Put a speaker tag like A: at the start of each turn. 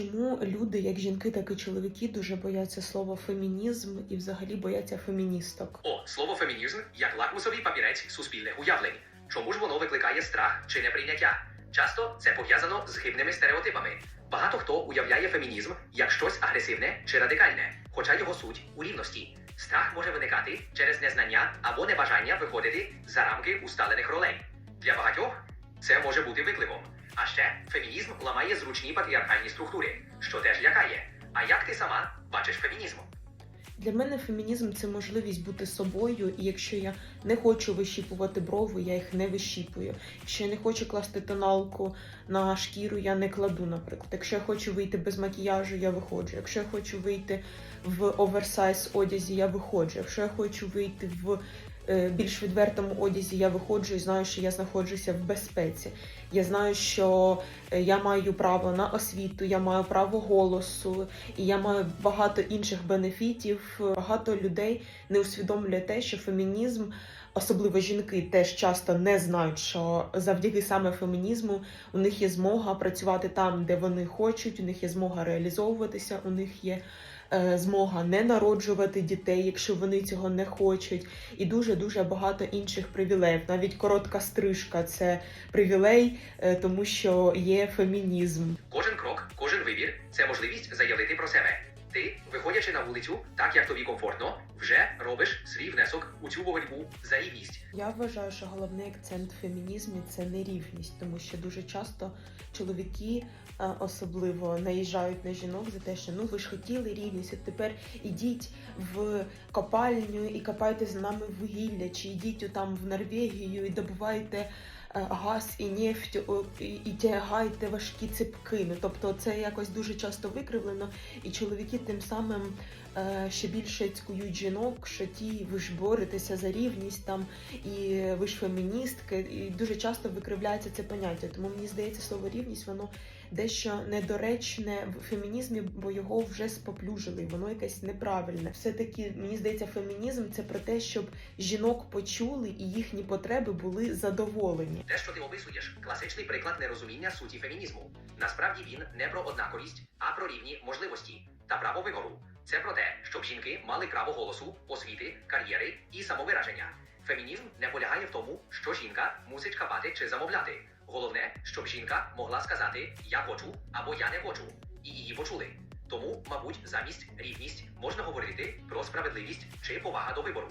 A: Чому люди, як жінки, так і чоловіки, дуже бояться слова фемінізм і взагалі бояться феміністок?
B: О, слово фемінізм як лакмусовий папірець суспільних уявлень. Чому ж воно викликає страх чи неприйняття? Часто це пов'язано з хибними стереотипами. Багато хто уявляє фемінізм як щось агресивне чи радикальне, хоча його суть у рівності. Страх може виникати через незнання або небажання виходити за рамки усталених ролей. Для багатьох це може бути викликом. А ще фемінізм ламає зручні патріархальні структури, що теж лякає. А як ти сама бачиш фемінізм?
A: Для мене фемінізм це можливість бути собою, і якщо я не хочу вищіпувати брови, я їх не вищіпую. Якщо я не хочу класти тоналку на шкіру, я не кладу, наприклад. Якщо я хочу вийти без макіяжу, я виходжу. Якщо я хочу вийти в оверсайз одязі, я виходжу. Якщо я хочу вийти в більш відвертому одязі, я виходжу і знаю, що я знаходжуся в безпеці. Я знаю, що е, я маю право на освіту, я маю право голосу, і я маю багато інших бенефітів. Багато людей не усвідомлює те, що фемінізм, особливо жінки, теж часто не знають, що завдяки саме фемінізму у них є змога працювати там, де вони хочуть, у них є змога реалізовуватися, у них є. Е, Змога не народжувати дітей, якщо вони цього не хочуть, і дуже дуже багато інших привілеїв. Навіть коротка стрижка це привілей, е, тому що є фемінізм.
B: Кожен крок, кожен вибір це можливість заявити про себе. Ти, виходячи на вулицю, так як тобі комфортно, вже робиш свій внесок у цю боротьбу за рівність.
A: Я вважаю, що головний акцент в фемінізмі це нерівність, тому що дуже часто чоловіки е, особливо наїжджають на жінок за те, що ну ви ж хотіли рівність, от тепер ідіть в копальню і копайте з нами вугілля, чи йдіть там в Норвегію і добувайте газ і нефть і, і тягайте важкі ципки. Ну тобто це якось дуже часто викривлено, і чоловіки тим самим е, ще більше цькують жінок, що ті ви ж боретеся за рівність там і ви ж феміністки, і дуже часто викривляється це поняття. Тому мені здається, слово рівність воно дещо недоречне в фемінізмі, бо його вже споплюжили, воно якесь неправильне. Все таки мені здається, фемінізм це про те, щоб жінок почули і їхні потреби були задоволені.
B: Те, що ти описуєш, класичний приклад нерозуміння суті фемінізму. Насправді він не про однаковість, а про рівні можливості та право вибору. Це про те, щоб жінки мали право голосу, освіти, кар'єри і самовираження. Фемінізм не полягає в тому, що жінка мусить хапати чи замовляти. Головне, щоб жінка могла сказати Я хочу або я не хочу, і її почули. Тому, мабуть, замість рівність можна говорити про справедливість чи повага до вибору.